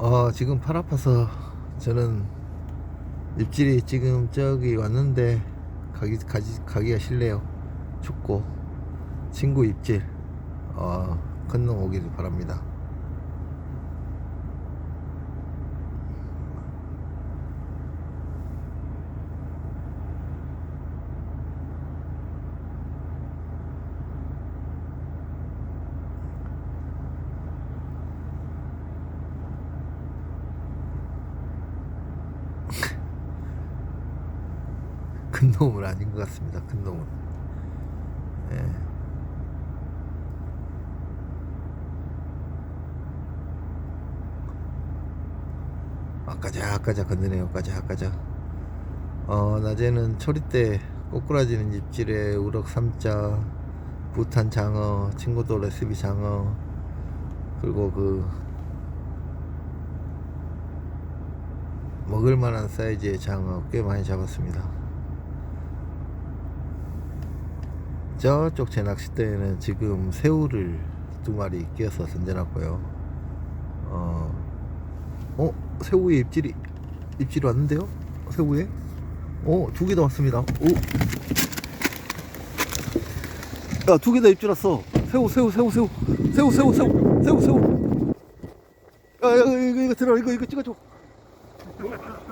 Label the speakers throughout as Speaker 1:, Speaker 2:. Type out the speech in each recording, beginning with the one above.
Speaker 1: 어, 지금 팔 아파서 저는 입질이 지금 저기 왔는데 가기 가지 가기가 싫네요. 춥고 친구 입질 어, 오기를 바랍니다. 큰 놈은 아닌 것 같습니다. 큰 놈은. 예. 아까자 아까자 건드네요. 아까자 아까자. 어 낮에는 초리대 꼬꾸라지는 입질에 우럭 삼자, 부탄 장어, 친구도 레시피 장어, 그리고 그 먹을 만한 사이즈의 장어 꽤 많이 잡았습니다. 저쪽 제 낚싯대에는 지금 새우를 두 마리 끼워서 던져놨고요. 어, 어, 새우에 입질이, 입질이 왔는데요? 새우에? 어, 두 개 더 왔습니다. 오. 야, 두 개 더 입질 왔어. 새우, 새우, 새우, 새우. 새우, 새우, 새우. 새우, 새우. 야, 야, 이거, 이거 들어. 이거, 이거 찍어줘.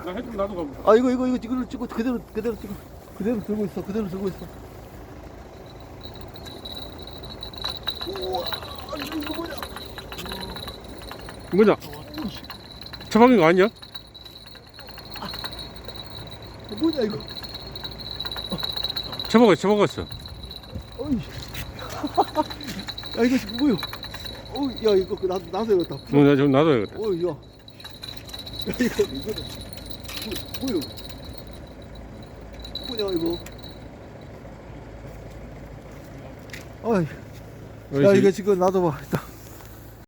Speaker 2: 나 해주면 나도 가보자.
Speaker 1: 아, 이거, 이거, 이거 찍어, 찍어. 그대로, 그대로 찍어. 그대로 들고 있어. 그대로 들고 있어. 우와, 이거 뭐냐?
Speaker 2: 뭐냐? 처박인 거 아니야?
Speaker 1: 뭐냐, 이거?
Speaker 2: 처박았어, 처박았어.
Speaker 1: 어이. 야, 이거 지금 뭐야? 어이, 야, 이거 그 나, 나도 해야겠다.
Speaker 2: 어, 나 좀 놔둬야겠다.
Speaker 1: 어이, 야. 야, 이거, 이거는. 뭐, 뭐야? 뭐냐, 이거? 어이. 야, 이거 지금 놔둬봐. 일단.